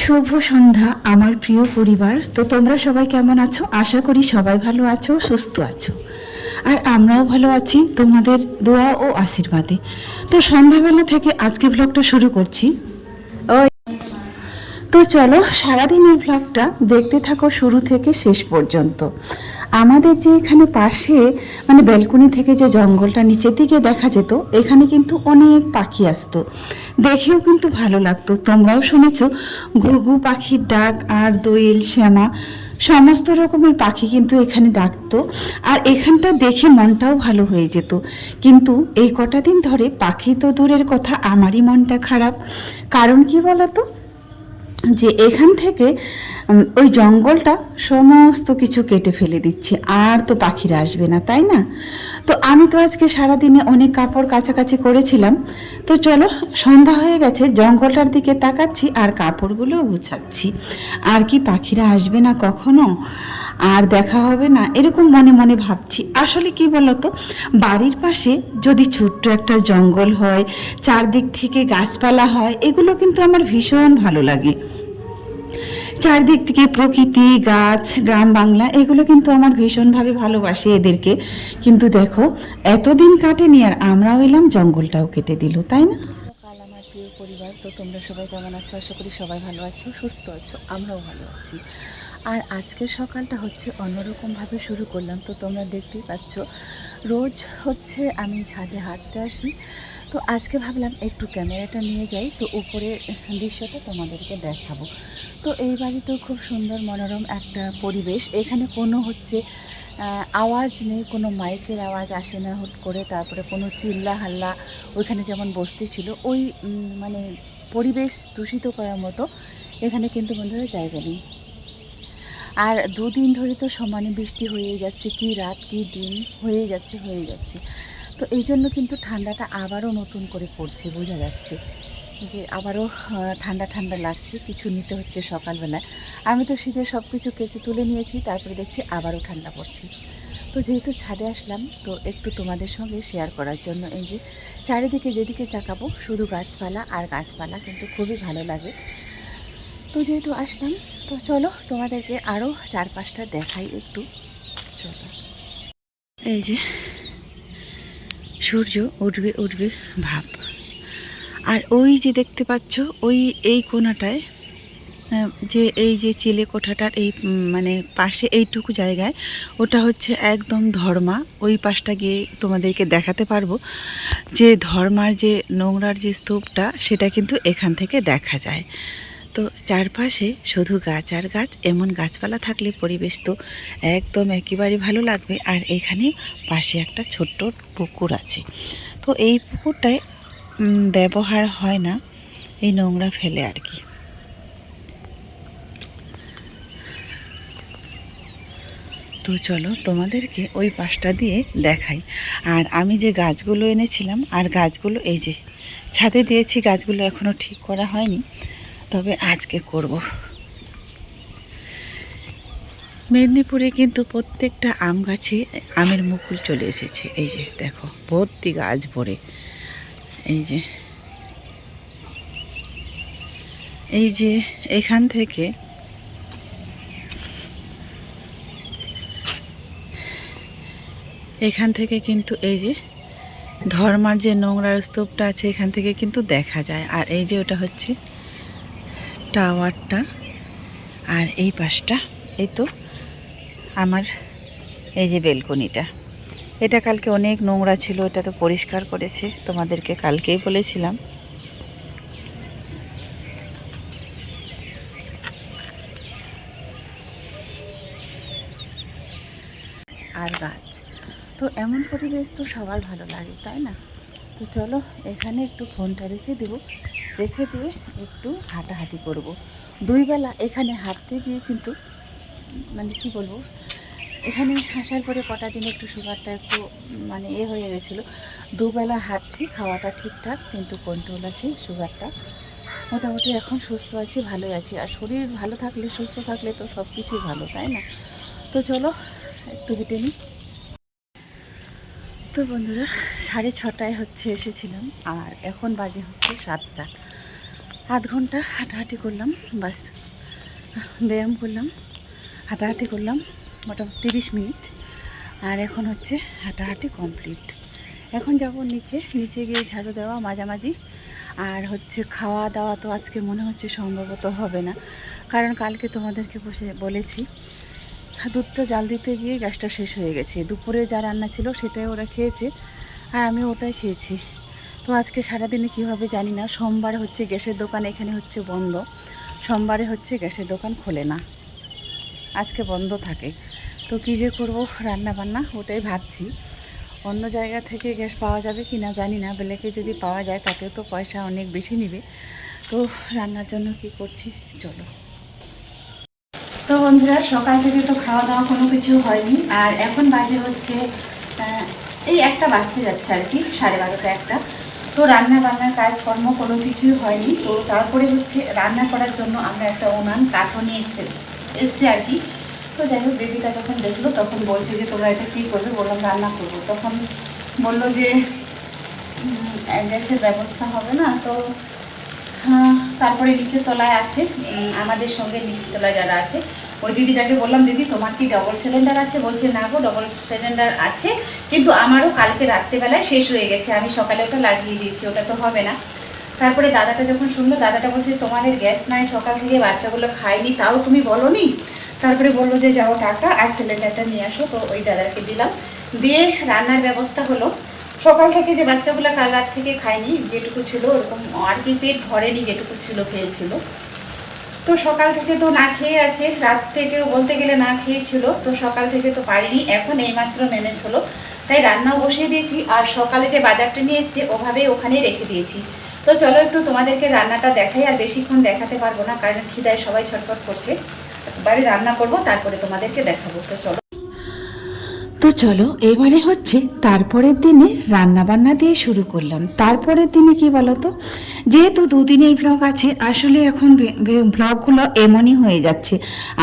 শুভ সন্ধ্যা, আমার প্রিয় পরিবার। তো তোমরা সবাই কেমন আছো? আশা করি সবাই ভালো আছো, সুস্থ আছো। আর আমরাও ভালো আছি তোমাদের দোয়া ও আশীর্বাদে। তো সন্ধ্যাবেলা থেকে আজকে ব্লগটা শুরু করছি। চলো, সারাদিনের ব্লগটা দেখতে থাকো শুরু থেকে শেষ পর্যন্ত। আমাদের যে এখানে পাশে মানে ব্যালকনি থেকে যে জঙ্গলটা নিচের দিকে দেখা যেত, এখানে কিন্তু অনেক পাখি আসতো। দেখেও কিন্তু ভালো লাগতো। তোমরাও শুনেছো, ঘুঘু পাখির ডাক আর দোয়েল, শ্যামা, সমস্ত রকমের পাখি কিন্তু এখানে ডাকতো। আর এখানটা দেখে মনটাও ভালো হয়ে যেত। কিন্তু এই কটা দিন ধরে পাখি তো দূরের কথা, আমারই মনটা খারাপ। কারণ কি বলতো? যে এখান থেকে ওই জঙ্গলটা সমস্ত কিছু কেটে ফেলে দিচ্ছে, আর তো পাখিরা আসবে না, তাই না? তো আমি তো আজকে সারাদিনে অনেক কাপড় কাছাকাছি করেছিলাম। তো চলো, সন্ধ্যা হয়ে গেছে, জঙ্গলটার দিকে তাকাচ্ছি, আর কাপড়গুলো গুছাচ্ছি। আর কি পাখিরা আসবে না কখনো? আর দেখা হবে না, এরকম মনে মনে ভাবছি। আসলে কি বলতো, বাড়ির পাশে যদি ছোট্ট একটা জঙ্গল হয়, চারদিক থেকে গাছপালা হয়, এগুলো কিন্তু আমার ভীষণ ভালো লাগে। চারদিক থেকে প্রকৃতি, গাছ, গ্রাম বাংলা, এগুলো কিন্তু আমার ভীষণভাবে ভালোবাসি এদেরকে। কিন্তু দেখো, এতদিন কাটেনি আর আমরাও এলাম, জঙ্গলটাও কেটে দিল, তাই না? পরিবার, তো তোমরা সবাই কেমন আছো? আশা করি সবাই ভালো আছো, সুস্থ আছো, আমরাও ভালো আছি। আর আজকের সকালটা হচ্ছে অন্যরকমভাবে শুরু করলাম, তো তোমরা দেখতেই পাচ্ছ, রোজ হচ্ছে আমি ছাদে হাঁটতে আসি। তো আজকে ভাবলাম একটু ক্যামেরাটা নিয়ে যাই, তো উপরের দৃশ্যটা তোমাদেরকে দেখাবো। তো এই বাড়িতেও খুব সুন্দর মনোরম একটা পরিবেশ। এখানে কোনো হচ্ছে আওয়াজ নেই, কোনো মাইকের আওয়াজ আসে না হুট করে, তারপরে কোনো চিল্লা হাল্লা ওইখানে যেমন বসতি ছিল, ওই মানে পরিবেশ দূষিত করার মতো এখানে কিন্তু বন্ধুরা জায়গা নেই। আর দুদিন ধরে তো সমানে বৃষ্টি হয়ে যাচ্ছে, কি রাত, কি দিন হয়ে যাচ্ছে হয়ে যাচ্ছে। তো এই জন্য কিন্তু ঠান্ডাটা আবারও নতুন করে পড়ছে, বোঝা যাচ্ছে। যে আবারও ঠান্ডা ঠান্ডা লাগছে, কিছু নিতে হচ্ছে সকালবেলায়। আমি তো শীতের সব কিছু কেচে তুলে নিয়েছি, তারপরে দেখছি আবারও ঠান্ডা পড়ছে। তো যেহেতু ছাদে আসলাম, তো একটু তোমাদের সঙ্গে শেয়ার করার জন্য এই যে চারিদিকে যেদিকে তাকাবো, শুধু গাছপালা আর গাছপালা কিন্তু খুবই ভালো লাগে। তো যেহেতু আসলাম, তো চলো তোমাদেরকে আরও চারপাশটা দেখাই একটু। চলো। এই যে সূর্য উঠবে উঠবে ভাব। আর ওই যে দেখতে পাচ্ছ, ওই, এই কোনাটায় যে এই যে চিলে কোঠাটার এই মানে পাশে এইটুকু জায়গায়, ওটা হচ্ছে একদম ধর্মা। ওই পাশটা গিয়ে তোমাদেরকে দেখাতে পারব যে ধর্মার যে নোংরার যে স্তূপটা, সেটা কিন্তু এখান থেকে দেখা যায়। তো চারপাশে শুধু গাছ আর গাছ, এমন গাছপালা থাকলে পরিবেশ তো একদম একেবারে ভালো লাগবে। আর এখানে পাশে একটা ছোট্ট পুকুর আছে। তো এই পুকুরটায় ব্যবহার হয় না, এই নোংরা ফেলে আর কি। তো চলো তোমাদেরকে ওই পাশটা দিয়ে দেখাই। আর আমি যে গাছগুলো এনেছিলাম, আর গাছগুলো, এই যে ছাদে দিয়েছি, গাছগুলো এখনও ঠিক করা হয়নি, তবে আজকে করব। মেদিনীপুরে কিন্তু প্রত্যেকটা আম গাছে আমের মুকুল চলে এসেছে। এই যে দেখো, ভর্তি গাছ ভরে। এই যে। এই যে এখান থেকে এখান থেকে কিন্তু এই যে ধর্মার যে নোংরার স্তূপটা আছে, এখান থেকে কিন্তু দেখা যায়। আর এই যে ওটা হচ্ছে টাওয়ারটা। আর এই পাশটা, এই তো আমার এই যে বেলকনিটা। এটা কালকে অনেক নোংরা ছিল, এটা তো পরিষ্কার করেছে, তোমাদেরকে কালকেই বলেছিলাম। আর গাছ। তো এমন পরিবেশ তো সবার ভালো লাগে, তাই না? তো চলো, এখানে একটু ফোনটা রেখে দেবো। রেখে দিয়ে একটু হাঁটাহাঁটি করব। দুই বেলা এখানে হাঁটতে গিয়ে কিন্তু মানে কি বলব এখানে আসার পরে কটা দিন একটু সুগারটা একটু মানে এ হয়ে গেছিল। দুবেলা হাঁটছি, খাওয়াটা ঠিকঠাক, কিন্তু কন্ট্রোল আছে সুগারটা মোটামুটি এখন সুস্থ আছি, ভালোই আছি। আর শরীর ভালো থাকলে, সুস্থ থাকলে তো সব কিছুই ভালো, তাই না? তো চলো, একটু হেঁটে নিই। তো বন্ধুরা, সাড়ে ছটায় হচ্ছে এসেছিলাম, আর এখন বাজে হচ্ছে সাতটা। আধ ঘণ্টা হাঁটাহাঁটি করলাম, বাস। ব্যায়াম করলাম, হাঁটাহাঁটি করলাম। মোটামুটি তিরিশ মিনিট। আর এখন হচ্ছে হাঁটাহাঁটি কমপ্লিট। এখন যাব নিচে নিচে গিয়ে ঝাড়ু দেওয়া, মাঝামাঝি। আর হচ্ছে খাওয়া দাওয়া তো আজকে মনে হচ্ছে সম্ভবত হবে না। কারণ কালকে তোমাদেরকে বসে, বলেছি, দুধটা জাল দিতে গিয়ে গ্যাসটা শেষ হয়ে গেছে। দুপুরে যা রান্না ছিল সেটাই ওরা খেয়েছে, আর আমি ওটাই খেয়েছি। তো আজকে সারাদিনে কী হবে জানি না, সোমবার হচ্ছে গ্যাসের দোকান, এখানে হচ্ছে বন্ধ। সোমবারে হচ্ছে গ্যাসের দোকান খোলে না। আজকে বন্ধ থাকে। তো কী যে করব রান্না বান্না ওটাই ভাবছি। অন্য জায়গা থেকে গ্যাস পাওয়া যাবে কি না জানি না, বেলেকে যদি পাওয়া যায় তাতেও তো পয়সা অনেক বেশি নেবে। তো রান্নার জন্য কি করছি, চলো। তো বন্ধুরা, সকাল থেকে তো খাওয়া দাওয়া কোনো কিছু হয়নি। আর এখন বাজে হচ্ছে এই একটা বাজতে যাচ্ছে আর কি, সাড়ে বারোটা একটা। তো রান্না বান্নার কাজকর্ম কোনো কিছুই হয়নি। তো তারপরে হচ্ছে রান্না করার জন্য আমরা একটা উনান কাঠও নিয়ে এসছে এসছে আর কি। তো যাই হোক দিদিটা যখন দেখল তখন বলছে যে তোমরা এটা কী করবে? বললাম রান্না করব। তখন বলল যে গ্যাসের ব্যবস্থা হবে না। তো হ্যাঁ, তারপরে নিচের তলায় আছে আমাদের সঙ্গে নিচের তলায় যারা আছে ওই দিদিটাকে বললাম দিদি তোমার কি ডবল সিলিন্ডার আছে? বলছে না গো ডবল সিলিন্ডার আছে কিন্তু আমারও কালকে রাত্রেবেলায় শেষ হয়ে গেছে। আমি সকালে ওটা লাগিয়ে দিয়েছি ওটা তো হবে না। তারপরে দাদাটা যখন শুনলো, দাদাটা বলছে, তোমাদের গ্যাস নাই, সকাল থেকে বাচ্চাগুলো খায়নি, তাও তুমি বলো নি তারপরে বলল যে, যাও টাকা আর সিলিন্ডারটা নিয়ে আসো। তো ওই দাদাকে দিলাম। দিয়ে রান্নার ব্যবস্থা হলো। সকাল থেকে যে বাচ্চাগুলো কাল রাত থেকে খায়নি, যেটুকু ছিল ওরকম, আর কি পেট ভরেনি যেটুকু ছিল, খেয়েছিল। তো সকাল থেকে তো না খেয়ে আছে, রাত থেকেও বলতে গেলে না খেয়েছিল, তো সকাল থেকে তো পারিনি। এখন এইমাত্র ম্যানেজ হলো। তাই রান্নাও বসিয়ে দিয়েছি, আর সকালে যে বাজারটা নিয়ে এসেছি, ওভাবেই ওখানেই রেখে দিয়েছি। তো চলো একটু তোমাদেরকে রান্নাটা দেখাই আর বেশিক্ষণ দেখাতে পারব না, কারণ খিদায় সবাই ছটফট করছে। বাড়ি রান্না করব, তারপরে তোমাদেরকে দেখাবো। তো চলো। তো চলো, এবারে হচ্ছে তারপরের দিনে রান্না বান্না দিয়ে শুরু করলাম। তারপরের দিনে কি বলো তো যেহেতু দুদিনের ব্লগ আছে, আসলে এখন ব্লগগুলো এমনই হয়ে যাচ্ছে।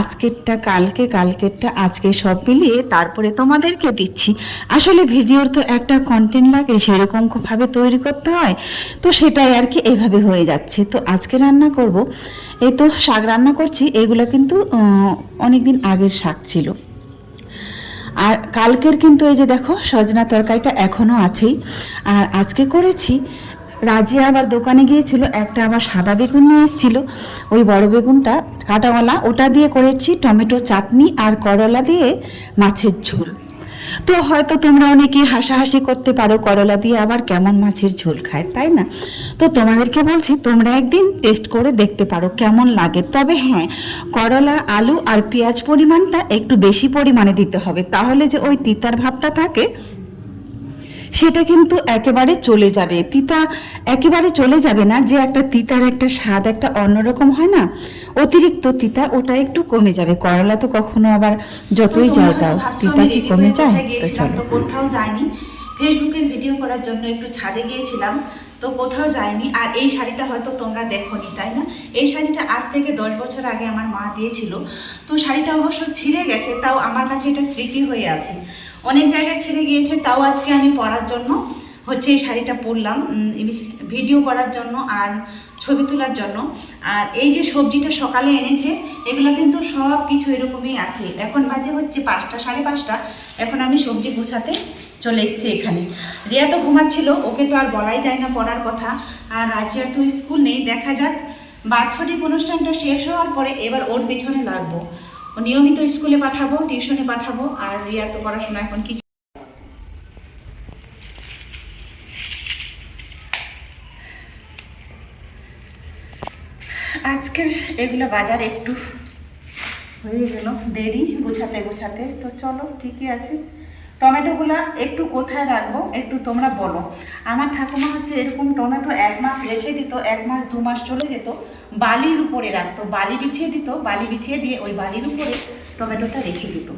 আজকেরটা, কালকে, কালকেরটা, আজকে সব মিলিয়ে তারপরে তোমাদেরকে দিচ্ছি। আসলে ভিডিওর তো একটা কন্টেন্ট লাগে, সেরকম ভাবে তৈরি করতে হয়, তো সেটাই আর কি এভাবে হয়ে যাচ্ছে। তো আজকে রান্না করব। এই তো শাক রান্না করছি, এগুলো কিন্তু অনেক দিন আগের শাক ছিল। আর কালকের কিন্তু এই যে দেখো সজনা তরকারিটা এখনও আছেই। আর আজকে করেছি, রাজিয়া আবার দোকানে গিয়েছিল, একটা আবার সাদা বেগুন নিয়ে এসেছিল। ওই বড় বেগুনটা, কাটাওয়ালা, ওটা দিয়ে করেছি টমেটো চাটনি আর করলা দিয়ে মাছের ঝোল। তো হয়তো তোমরা অনেকে হাসাহাসি করতে পারো করলা দিয়ে আবার কেমন মাছের ঝোল খায়, তাই না? তো তোমাদেরকে বলছি, তোমরা একদিন টেস্ট করে দেখতে পারো কেমন লাগে। তবে হ্যাঁ করলা, আলু আর পেঁয়াজ পরিমাণটা একটু বেশি পরিমাণে দিতে হবে, তাহলে যে ওই তিতার ভাবটা থাকে সেটা কিন্তু একেবারে চলে যাবে। তিতা একেবারে চলে যাবে না যে একটা তিতার একটা স্বাদ একটা অন্যরকম হয় না? অতিরিক্ত তিতা ওটা একটু কমে যাবে। করলা তো কখনো আবার যতই যায় দাও তিতা কি কমে যায়? তো চলো। কোথাও যায়নি ফেসবুকে ভিডিও করার জন্য একটু ছাদে গিয়েছিলাম। তো কোথাও যায়নি আর এই শাড়িটা হয়তো তোমরা দেখোনি তাই না? এই শাড়িটা আজ থেকে দশ বছর আগে আমার মা দিয়েছিল। তো শাড়িটা অবশ্য ছিঁড়ে গেছে তাও আমার কাছে এটা স্মৃতি হয়ে আছে। অনেক জায়গায় ছেড়ে গিয়েছে, তাও আজকে আমি পরার জন্য। হচ্ছে এই শাড়িটা পরলাম ভিডিও করার জন্য আর ছবি তোলার জন্য। আর এই যে সবজিটা সকালে এনেছে, এগুলো কিন্তু সব কিছু এরকমই আছে। এখন বাজে হচ্ছে পাঁচটা, সাড়ে পাঁচটা। এখন আমি সবজি গুছাতে চলে এসেছি এখানে। রিয়া তো ঘুমাচ্ছিল, ওকে তো আর বলাই যায় না পড়ার কথা। আর রাজিয়ার তো স্কুল নেই, দেখা যাক। বাৎসরিক অনুষ্ঠানটা শেষ হওয়ার পরে এবার ওর পেছনে লাগবো। নিয়মিত স্কুলে পাঠাবো, টিউশনে পাঠাবো, আর রিয়ার তো পড়াশোনা এখন কিছু আজকের এগুলো বাজার একটু হয়ে গেল, দেরি, গোছাতে গোছাতে। তো চলো, ঠিকই আছে। টমেটোগুলা একটু কোথায় রাখব? একটু তোমরা বলো। আমার ঠাকুমা হচ্ছে এরকম টমেটো এক মাস রেখে দিত, এক মাস, দু মাস চলে যেত, বালির উপরে রাখতো, বালি বিছিয়ে দিত, বালি বিছিয়ে দিয়ে ওই বালির উপরে টমেটোটা রেখে দিত।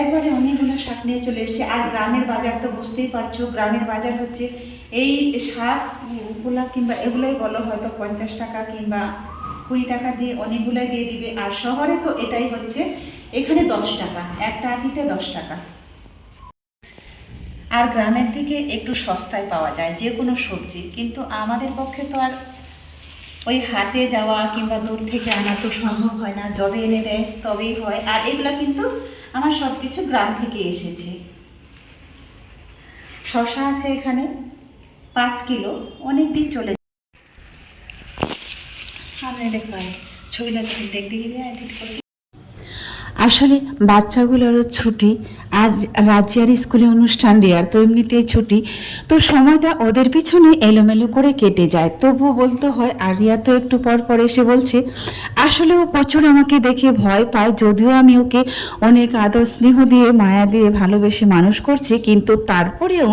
একবারে অনেকগুলো শাক নিয়ে চলে এসেছে। আর গ্রামের বাজার তো বুঝতেই পারছ, গ্রামের বাজার হচ্ছে এই শাকগুলা কিংবা এগুলোই বলো, হয়তো পঞ্চাশ টাকা কিংবা কুড়ি টাকা দিয়ে অনেকগুলোই দিয়ে দিবে। আর শহরে তো এটাই হচ্ছে, এখানে দশ টাকা, একটা আটিতে দশ টাকা। আর গ্রামের দিকে একটু সস্তায় পাওয়া যায়, যে কোনো সবজি। কিন্তু আমাদের পক্ষে তো আর ওই হাটে যাওয়া কিংবা দূর থেকে আনা তো সম্ভব হয় না, যবে এনে দেয় তবেই হয়। আর এগুলো কিন্তু আমার সব কিছু গ্রাম থেকে এসেছে। শশা আছে এখানে, পাঁচ কিলো অনেক দিন চলে আমি দেখো ছবিটা দেখতে গেলে এডিট করে আসলে বাচ্চাগুলোরও ছুটি আর রাজিয়ার স্কুলে অনুষ্ঠান রেয়ার তো এমনিতেই ছুটি। তো সময়টা ওদের পিছনে এলোমেলো করে কেটে যায়। তবুও বলতে হয় আর রিয়া তো একটু পর পর এসে বলছে, আসলে ও প্রচুর আমাকে দেখে ভয় পায়। যদিও আমি ওকে অনেক আদর স্নেহ দিয়ে, মায়া দিয়ে ভালোবেসে মানুষ করছি, কিন্তু তারপরেও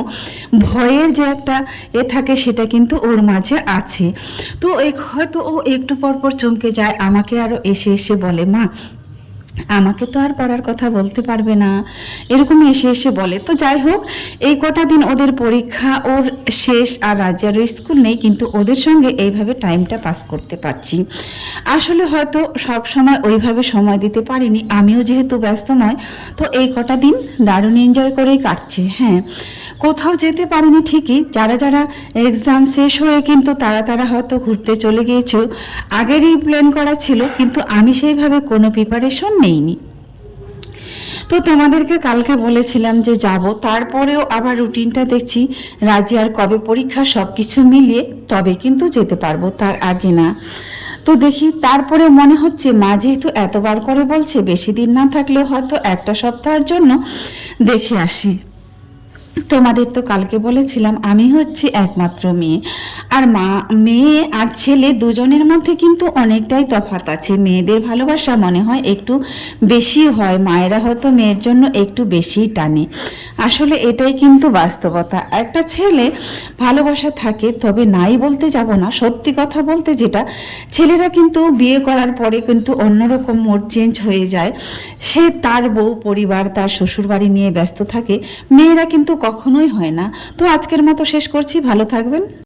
ভয়ের যে একটা এ থাকে সেটা কিন্তু ওর মাঝে আছে। তো হয়তো ও একটু পর পর চমকে যায়, আমাকে আরও এসে এসে বলে, মা আমাকে তো আর পড়ার কথা বলতে পারবে না। এরকম এসে এসে বলে। তো যাই হোক, এই কটা দিন ওদের পরীক্ষা, ওর শেষ আর রাজ্যারও স্কুল নেই, কিন্তু ওদের সঙ্গে এইভাবে টাইমটা পাস করতে পারছি। আসলে হয়তো সব সময় ওইভাবে সময় দিতে পারিনি। আমিও যেহেতু ব্যস্ত নয়, তো এই কটা দিন দারুণ এনজয় করেই কাটছে হ্যাঁ। কোথাও যেতে পারিনি ঠিকই। যারা যারা এক্সাম শেষ হয়ে কিন্তু তারা তারা হয়তো ঘুরতে চলে গিয়েছো। আগেরই প্ল্যান করা ছিল, কিন্তু আমি সেইভাবে কোনো প্রিপারেশন নেইনি। তো তোমাদেরকে কালকে বলেছিলাম যে যাব, তারপরেও আবার রুটিনটা দেখছি রাজিয়ার কবে পরীক্ষা সব কিছু মিলিয়ে তবে কিন্তু যেতে পারব, তার আগে না। তো দেখি, তারপরে মনে হচ্ছে মা যেহেতু এতবার করে বলছে, বেশি দিন না থাকলেও হয়তো একটা সপ্তাহের জন্য দেখে আসি। তোমাদের তো কালকে বলেছিলাম, আমি হচ্ছে একমাত্র মেয়ে। আর মা, মেয়ে আর ছেলে দুজনের মধ্যে কিন্তু অনেকটাই তফাৎ আছে। মেয়েদের ভালোবাসা মনে হয় একটু বেশি হয়, মায়েরা হয়তো মেয়ের জন্য একটু বেশি টানে। আসলে এটাই কিন্তু বাস্তবতা। একটা ছেলে ভালোবাসা থাকে, তবে নাই বলতে যাব না। সত্যি কথা বলতে যেটা, ছেলেরা কিন্তু বিয়ে করার পরে কিন্তু অন্যরকম মোড চেঞ্জ হয়ে যায়। সে তার বউ, পরিবার, তার শ্বশুরবাড়ি নিয়ে ব্যস্ত থাকে। মেয়েরা কিন্তু কখনোই হয় না। তো আজকের মতো শেষ করছি। ভালো থাকবেন।